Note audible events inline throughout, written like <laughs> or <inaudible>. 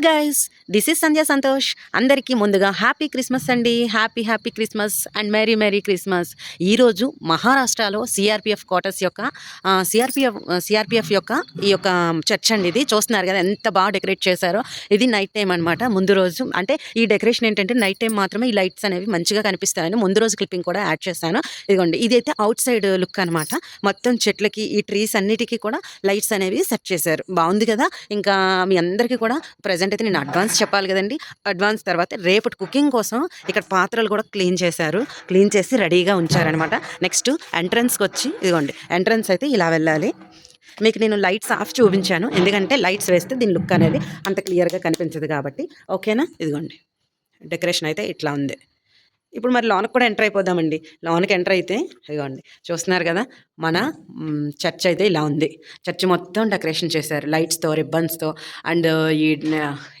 guys, this is Sandhya Santosh. అందరికీ ముందుగా happy Christmas అండి. Happy happy Christmas and merry merry Christmas. ఈరోజు మహారాష్ట్రలో సిఆర్పిఎఫ్ క్వార్టర్స్ యొక్క సిఆర్పిఎఫ్ సిఆర్పిఎఫ్ యొక్క ఈ యొక్క చర్చ్ అండి ఇది. చూస్తున్నారు కదా ఎంత బాగా డెకరేట్ చేశారో. ఇది నైట్ టైం అనమాట ముందు రోజు అంటే ఈ డెకరేషన్ ఏంటంటే నైట్ టైం మాత్రమే ఈ లైట్స్ అనేవి మంచిగా కనిపిస్తాయని ముందు రోజు క్లిప్పింగ్ కూడా యాడ్ చేశాను. ఇదిగోండి ఇదైతే అవుట్ సైడ్ లుక్ అనమాట మొత్తం చెట్లకి ఈ ట్రీస్ అన్నిటికీ కూడా లైట్స్ అనేవి సెట్ చేశారు. బాగుంది కదా? ఇంకా మీ అందరికీ కూడా ప్రజెంట్ అయితే నేను అడ్వాన్స్ చెప్పాలి కదండి. అడ్వాన్స్ తర్వాత రేపటి కుకింగ్ కోసం ఇక్కడ పాత్రలు కూడా క్లీన్ చేశారు. క్లీన్ చేసి రెడీగా ఉంచారనమాట నెక్స్ట్ ఎంట్రన్స్కి వచ్చి ఇదిగోండి. ఎంట్రన్స్ అయితే ఇలా వెళ్ళాలి. మీకు నేను లైట్స్ ఆఫ్ చూపించాను. ఎందుకంటే లైట్స్ వేస్తే దీని లుక్ అనేది అంత క్లియర్గా కనిపించదు కాబట్టి. ఓకేనా? ఇదిగోండి. డెకరేషన్ అయితే ఇట్లా ఉంది. ఇప్పుడు మరి లోనకి కూడా ఎంటర్ అయిపోదామండి. లోనకి ఎంటర్ అయితే ఇదిగోండి చూస్తున్నారు కదా మన చర్చ్ అయితే ఇలా ఉంది. చర్చ్ మొత్తం డెకరేషన్ చేశారు. లైట్స్తో రిబ్బన్స్తో అండ్ ఈ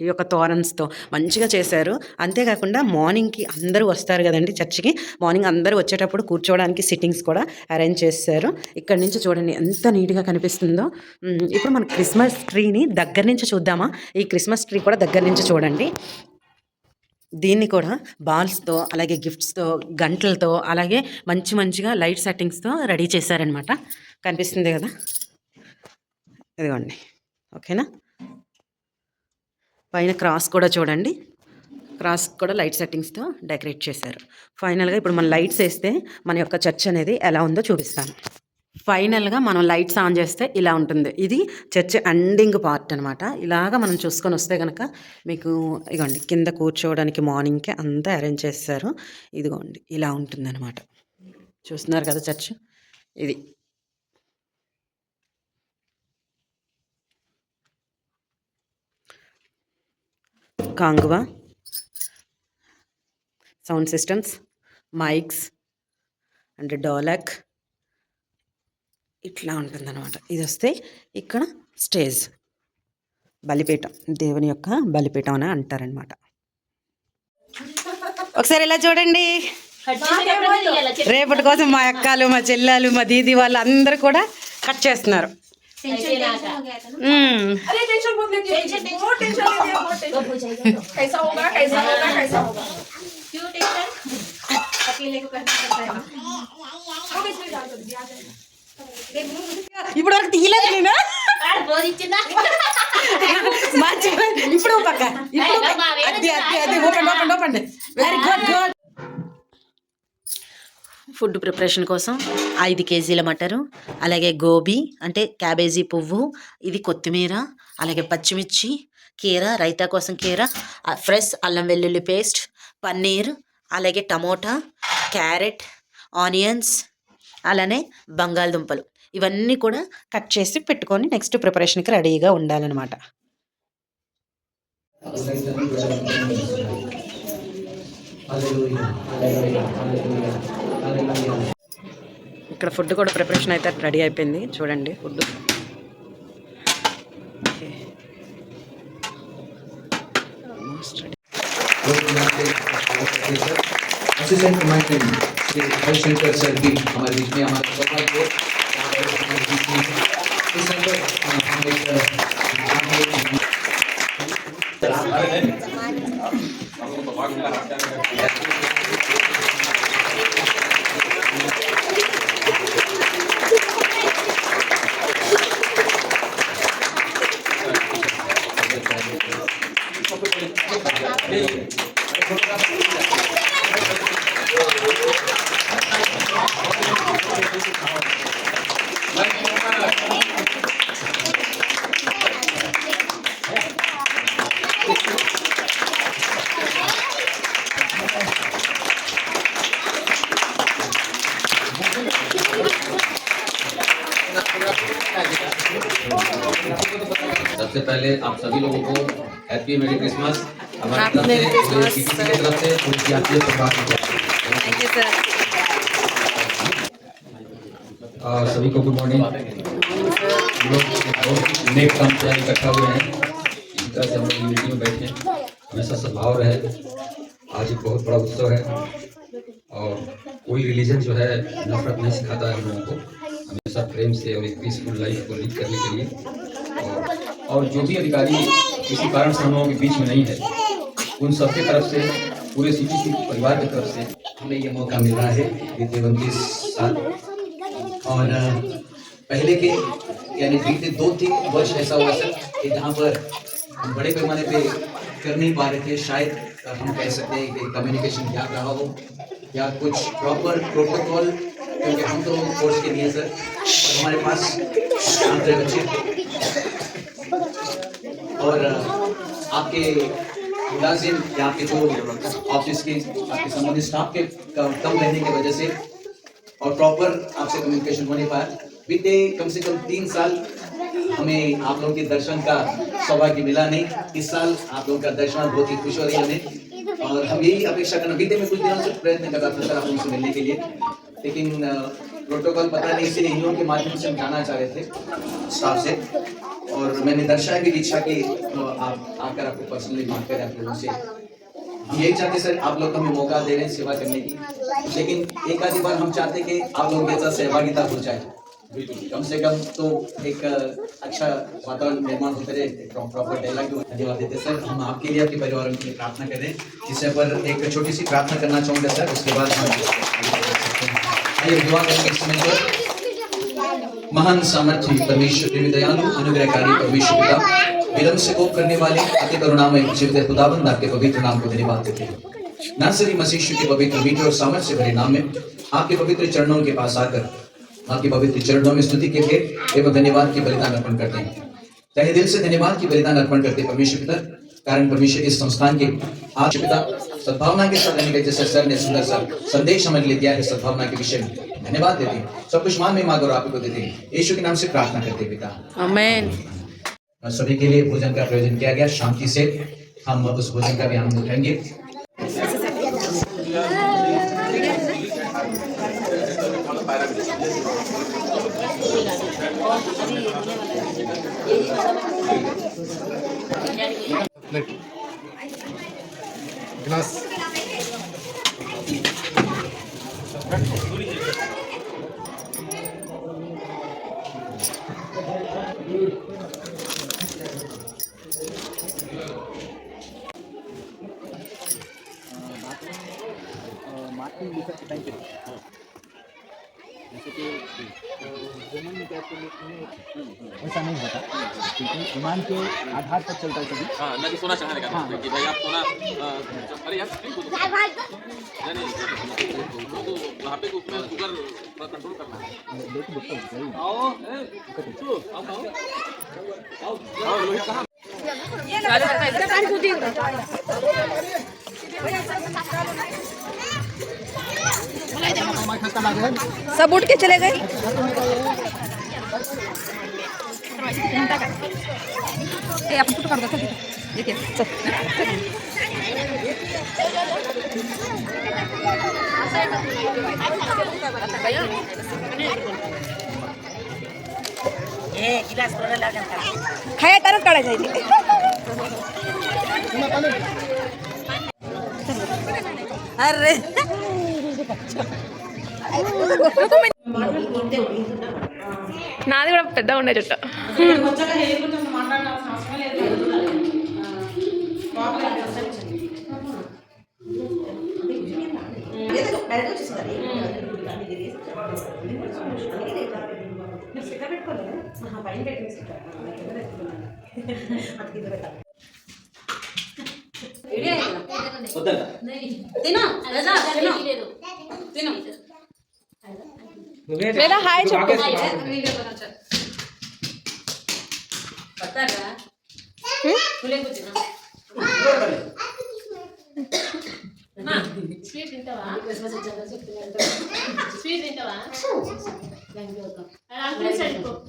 ఈ యొక్క తోరన్స్తో మంచిగా చేశారు. అంతేకాకుండా మార్నింగ్కి అందరూ వస్తారు కదండి చర్చ్కి మార్నింగ్ అందరూ వచ్చేటప్పుడు కూర్చోవడానికి సిట్టింగ్స్ కూడా అరేంజ్ చేశారు. ఇక్కడ నుంచి చూడండి ఎంత నీట్గా కనిపిస్తుందో. ఇప్పుడు మన క్రిస్మస్ ట్రీని దగ్గర నుంచి చూద్దామా? ఈ క్రిస్మస్ ట్రీ కూడా దగ్గర నుంచి చూడండి. దీన్ని కూడా బాల్స్తో అలాగే గిఫ్ట్స్తో గంటలతో అలాగే మంచి మంచిగా లైట్ సెట్టింగ్స్తో రెడీ చేశారనమాట కనిపిస్తుంది కదా? ఇదిగోండి. ఓకేనా? పైన క్రాస్ కూడా చూడండి. క్రాస్ కూడా లైట్ సెట్టింగ్స్తో డెకరేట్ చేశారు. ఫైనల్గా ఇప్పుడు మనం లైట్స్ వేస్తే మన యొక్క చర్చ్ అనేది ఎలా ఉందో చూపిస్తాను. ఫైనల్గా మనం లైట్స్ ఆన్ చేస్తే ఇలా ఉంటుంది. ఇది చర్చ్ ఎండింగ్ పార్ట్ అనమాట ఇలాగా మనం చూసుకొని వస్తే కనుక మీకు ఇదిగోండి కింద కూర్చోవడానికి మార్నింగ్కే అంతా అరేంజ్ చేస్తారు. ఇదిగోండి ఇలా ఉంటుందన్నమాట. చూస్తున్నారు కదా చర్చ్? ఇది. Kanguva? Sound systems mics and dholak. ఇట్లా ఉంటుందన్నమాట. ఇది వస్తే ఇక్కడ స్టేజ్. బలిపీఠం. దేవుని యొక్క బలిపీఠం అని అంటారనమాట ఒకసారి ఇలా చూడండి. రేపటి కోసం మా అక్కలు మా చెల్లెలు మా దీది వాళ్ళు అందరూ కూడా కట్ చేస్తున్నారు. మ్మ్. ఇప్పుడు వరకు తీయలేదు నేను. ఇప్పుడు పక్క. ఇప్పుడు. అది అది అది open open open. Very good good food preparation కోసం ఐదు కేజీల మటరు అలాగే గోబీ అంటే క్యాబేజీ పువ్వు ఇది కొత్తిమీర అలాగే పచ్చిమిర్చి కీర రైతా కోసం కీర ఫ్రెష్ అల్లం వెల్లుల్లి పేస్ట్ పన్నీర్ అలాగే టమోటా క్యారెట్ ఆనియన్స్ అలానే బంగాళదుంపలు. ఇవన్నీ కూడా కట్ చేసి పెట్టుకొని నెక్స్ట్ ప్రిపరేషన్కి రెడీగా ఉండాలన్నమాట ఇక్కడ ఫుడ్ కూడా ప్రిపరేషన్ అయితే రెడీ అయిపోయింది చూడండి food assistant commandant Shri Harishankar sir भी हमारे बीच में हमारे सौभाग्य हमारे Thank you. सबसे पहले आप सभी लोगों को हैप्पी मेरी क्रिसमस हमारी तरफ़ से Merry पूरे Christmas, टीम की तरफ़ से उनकी आपसे शुभकामनाएँ। सभी को गुड मॉर्निंग लोग नेक काम से इकट्ठा हुए हैं। इसी तरह से हम लोग यूनिटी में बैठे हैं। हमेशा सद्भाव रहे। आज एक बहुत बड़ा उत्सव है। और कोई रिलीजन जो है नफरत नहीं सिखाता है हम लोगों को। हमेशा प्रेम से और एक पीसफुल लाइफ को लीड करने के लिए और, जो भी अधिकारी किसी कारण से हम लोगों के बीच में नहीं है उन सबके तरफ़ से पूरे सीटीसी परिवार की तरफ़ से हमें ये मौका मिल रहा है बीते उनतीस साल। और पहले के यानी बीते दो तीन वर्ष ऐसा हुआ सर कि जहाँ पर बड़े पैमाने पे कर नहीं पा रहे थे शायद हम कह सकते हैं कि कम्युनिकेशन गैप रहा हो या कुछ प्रॉपर प्रोटोकॉल क्योंकि हम तो कोर्स के लिए सर हमारे पास शांत रहे बच्चे और आपके मुलाजिम या आपके जो, ऑफ़िस के, आपके संबंधित स्टाफ के कम रहने की वजह से और प्रॉपर आपसे कम्युनिकेशन होने पाया। बीते कम से कम तीन साल हमें आप लोगों के दर्शन का सौभाग्य मिला नहीं। इस साल आप लोगों का दर्शन बहुत ही खुश हो रही है हमें। और हम यही अपेक्षा करना, बीते में कुछ दिनों से प्रयत्न कर रहा था सर आप लोगों से मिलने के लिए। लेकिन प्रोटोकॉल पता नहीं इसलिए इन के माध्यम से हम जाना चाह रहे थे, स्टाफ से। और मैंने दर्शाया भी इच्छा कि आप आकर आपको पर्सनली बात करें आप लोगों से। यही चाहते सर, आप लोग हमें मौका दे रहे हैं सेवा करने की। लेकिन एक आधी बार हम चाहते कि आप लोगों साथ सहभागिता हो जाए। कम से कम तो एक अच्छा वातावरण निर्माण होते रहे प्रॉपर डायलॉग धन्यवाद देते सर। हम आपके लिए, आपके परिवार के लिए प्रार्थना करें, जिससे पर एक छोटी सी प्रार्थना करना चाहूँगा, सर। उसके बाद आइए दुआ इस समय पर महान सामर्थ्य परमेश्वर, प्रेमी, दयालु, अनुग्रहकारी परमेश्वर पिता विलंब से कोप करने वाले, अति करुणामय, जीवित, खुदाबंद, आपके पवित्र नाम को धन्यवाद देते हैं। नासरी मसीह के पवित्र मीठे और सामर्थ्य भरे नाम में आपके पवित्र चरणों के पास आकर, आपके पवित्र चरणों में स्तुति के भेंट एवं धन्यवाद की बलिदान अर्पण करते हैं। तहे दिल से धन्यवाद की बलिदान अर्पण करते परमेश्वर पिता। कारण परमेश्वर इस संस्थान के आज पिता सद्भावना के साथ रहने के जैसे सर ने सुंदर सा संदेश हमें लिए दिया है सद्भावना के विषय में। धन्यवाद देते हैं। सब कुछ मान में मांग और आपको देते हैं। यीशु के नाम से प्रार्थना करते पिता। आमेन। सभी के लिए भोजन का प्रयोजन किया गया। शांति से हम उस भोजन का भी आनंद उठाएँगे। Thank you. গ্লাস ऐसा नहीं होता। क्योंकि ईमान के आधार पर चलता है सभी हाँ ना कि सोना चढ़ाने का मतलब कि भाई आप सोना अरे यार नहीं तो तो तो वहाँ पे उसमें शुगर कंट्रोल करना है। देखो आओ आओ। आओ आओ आओ लोहित कहाँ? सब उठ के चले गए। ए, आपण कुठं काढतो चल तिथं. इथे, चल. खाया तरच काढायचं इथे अरे నాది కూడా పెద్ద ఉండే చుట్ట అవసరం లేదు. లోపల లేదా హాయ్ చెప్పు. స్వీట్ తింటావా? స్వీట్ తింటావా? <laughs>